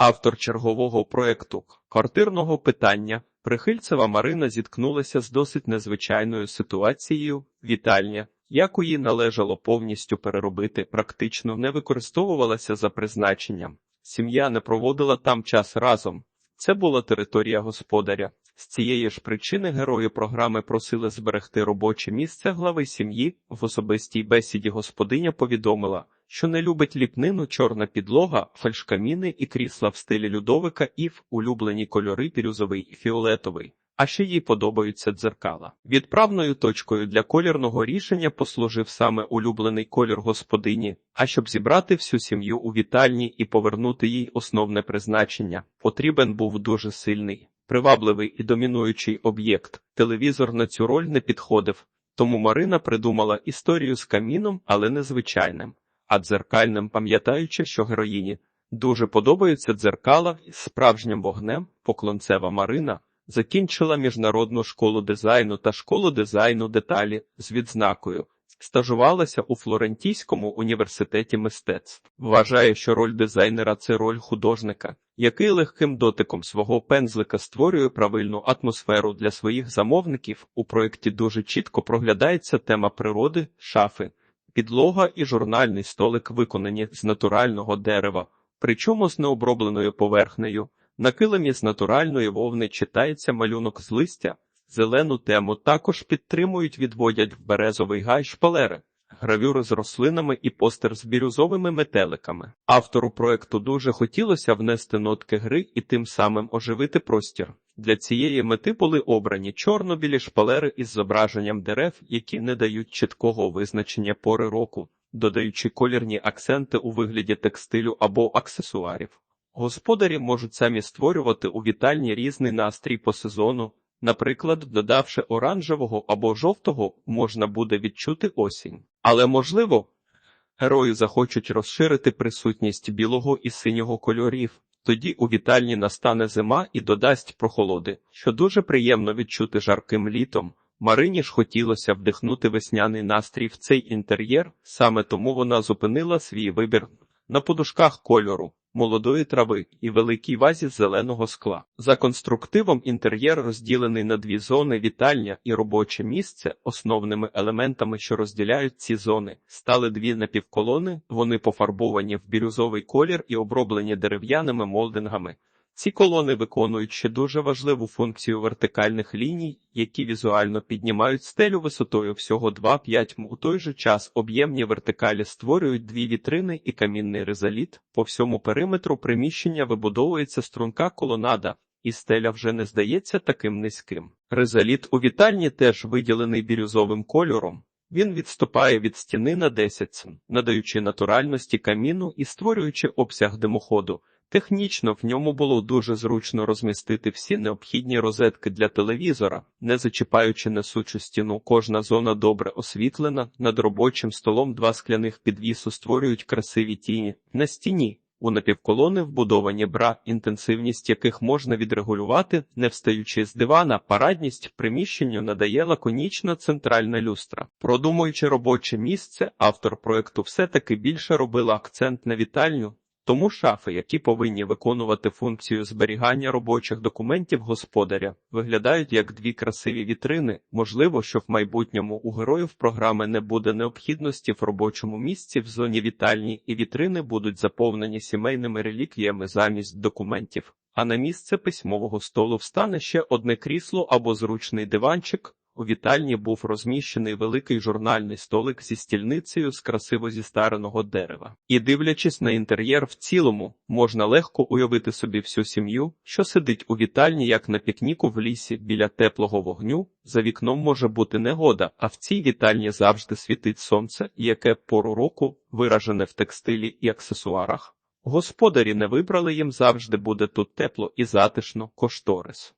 Автор чергового проекту квартирного питання Прихильцева Марина зіткнулася з досить незвичайною ситуацією. Вітальня, яку їй належало повністю переробити, практично не використовувалася за призначенням. Сім'я не проводила там час разом. Це була територія господаря. З цієї ж причини герої програми просили зберегти робоче місце глави сім'ї. В особистій бесіді господиня повідомила, що не любить ліпнину, чорна підлога, фальшкаміни і крісла в стилі Людовика і в улюблені кольори бірюзовий і фіолетовий. А ще їй подобаються дзеркала. Відправною точкою для колірного рішення послужив саме улюблений колір господині. А щоб зібрати всю сім'ю у вітальні і повернути їй основне призначення, потрібен був дуже сильний, привабливий і домінуючий об'єкт. Телевізор на цю роль не підходив, тому Марина придумала історію з каміном, але не звичайним, а дзеркальним, пам'ятаючи, що героїні дуже подобаються дзеркала із справжнім вогнем. Поклонцева Марина закінчила міжнародну школу дизайну та школу дизайну деталі з відзнакою. Стажувалася у Флорентійському університеті мистецтв. Вважає, що роль дизайнера це роль художника, який легким дотиком свого пензлика створює правильну атмосферу для своїх замовників. У проєкті дуже чітко проглядається тема природи, шафи, підлога і журнальний столик виконані з натурального дерева, причому з необробленою поверхнею. На килимі з натуральної вовни читається малюнок з листя. Зелену тему також підтримують, відводять в березовий гай шпалери, гравюри з рослинами і постер з бірюзовими метеликами. Автору проекту дуже хотілося внести нотки гри і тим самим оживити простір. Для цієї мети були обрані чорно-білі шпалери із зображенням дерев, які не дають чіткого визначення пори року, додаючи колірні акценти у вигляді текстилю або аксесуарів. Господарі можуть самі створювати у вітальні різний настрій по сезону. Наприклад, додавши оранжевого або жовтого, можна буде відчути осінь. Але можливо, герої захочуть розширити присутність білого і синього кольорів. Тоді у вітальні настане зима і додасть прохолоди, що дуже приємно відчути жарким літом. Марині ж хотілося вдихнути весняний настрій в цей інтер'єр, саме тому вона зупинила свій вибір на подушках кольору молодої трави і великій вазі зеленого скла. За конструктивом інтер'єр розділений на дві зони вітальня і робоче місце. Основними елементами, що розділяють ці зони, стали дві напівколони. Вони пофарбовані в бірюзовий колір і оброблені дерев'яними молдингами. Ці колони виконують ще дуже важливу функцію вертикальних ліній, які візуально піднімають стелю висотою всього 2-5 м. У той же час об'ємні вертикалі створюють дві вітрини і камінний резоліт. По всьому периметру приміщення вибудовується струнка колонада, і стеля вже не здається таким низьким. Резоліт у вітальні теж виділений бірюзовим кольором. Він відступає від стіни на 10 см, надаючи натуральності каміну і створюючи обсяг димоходу. Технічно в ньому було дуже зручно розмістити всі необхідні розетки для телевізора, не зачіпаючи несучу стіну. Кожна зона добре освітлена. Над робочим столом два скляних підвісу створюють красиві тіні. На стіні у напівколони вбудовані бра, інтенсивність яких можна відрегулювати, не встаючи з дивана. Парадність приміщенню надає лаконічна центральна люстра. Продумуючи робоче місце, автор проекту все-таки більше робила акцент на вітальню. Тому шафи, які повинні виконувати функцію зберігання робочих документів господаря, виглядають як дві красиві вітрини. Можливо, що в майбутньому у героїв програми не буде необхідності в робочому місці в зоні вітальні, і вітрини будуть заповнені сімейними реліквіями замість документів. А на місце письмового столу встане ще одне крісло або зручний диванчик. У вітальні був розміщений великий журнальний столик зі стільницею з красиво зістареного дерева. І, дивлячись на інтер'єр в цілому, можна легко уявити собі всю сім'ю, що сидить у вітальні, як на пікніку в лісі біля теплого вогню. За вікном може бути негода, а в цій вітальні завжди світить сонце, яке пору року виражене в текстилі і аксесуарах. Господарі не вибрали їм завжди буде тут тепло і затишно, кошторис.